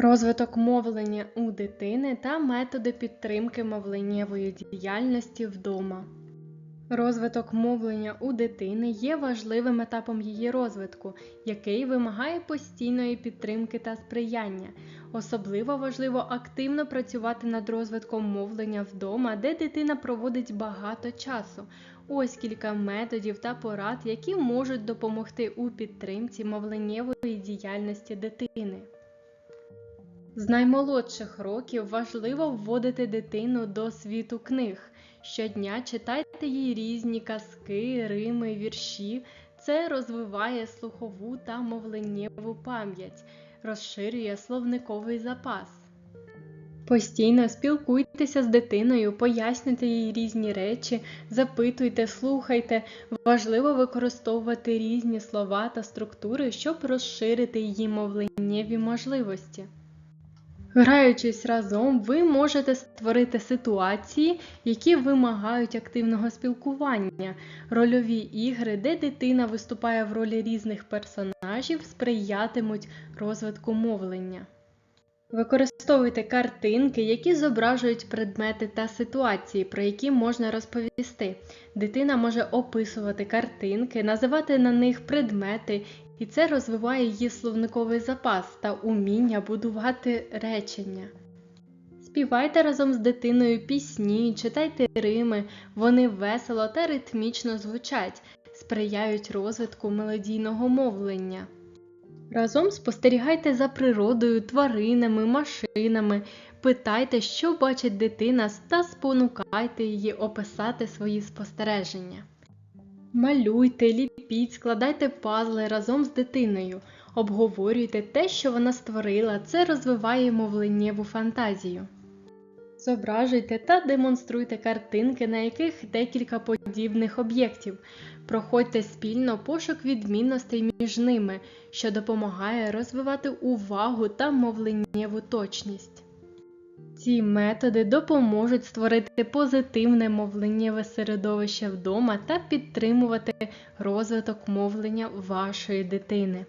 Розвиток мовлення у дитини та методи підтримки мовленнєвої діяльності вдома. Розвиток мовлення у дитини є важливим етапом її розвитку, який вимагає постійної підтримки та сприяння. Особливо важливо активно працювати над розвитком мовлення вдома, де дитина проводить багато часу. Ось кілька методів та порад, які можуть допомогти у підтримці мовленнєвої діяльності дитини. З наймолодших років важливо вводити дитину до світу книг. Щодня читайте їй різні казки, рими, вірші. Це розвиває слухову та мовленнєву пам'ять, розширює словниковий запас. Постійно спілкуйтеся з дитиною, пояснюйте їй різні речі, запитуйте, слухайте. Важливо використовувати різні слова та структури, щоб розширити її мовленнєві можливості. Граючись разом, ви можете створити ситуації, які вимагають активного спілкування, рольові ігри, де дитина виступає в ролі різних персонажів, сприятимуть розвитку мовлення. Використовуйте картинки, які зображують предмети та ситуації, про які можна розповісти. Дитина може описувати картинки, називати на них предмети, і це розвиває її словниковий запас та уміння будувати речення. Співайте разом з дитиною пісні, читайте рими, вони весело та ритмічно звучать, сприяють розвитку мелодійного мовлення. Разом спостерігайте за природою, тваринами, машинами, питайте, що бачить дитина, та спонукайте її описати свої спостереження. Малюйте, ліпіть, складайте пазли разом з дитиною, обговорюйте те, що вона створила, це розвиває мовленнєву фантазію. Зображуйте та демонструйте картинки, на яких декілька подібних об'єктів. Проходьте спільно пошук відмінностей між ними, що допомагає розвивати увагу та мовленнєву точність. Ці методи допоможуть створити позитивне мовленнєве середовище вдома та підтримувати розвиток мовлення вашої дитини.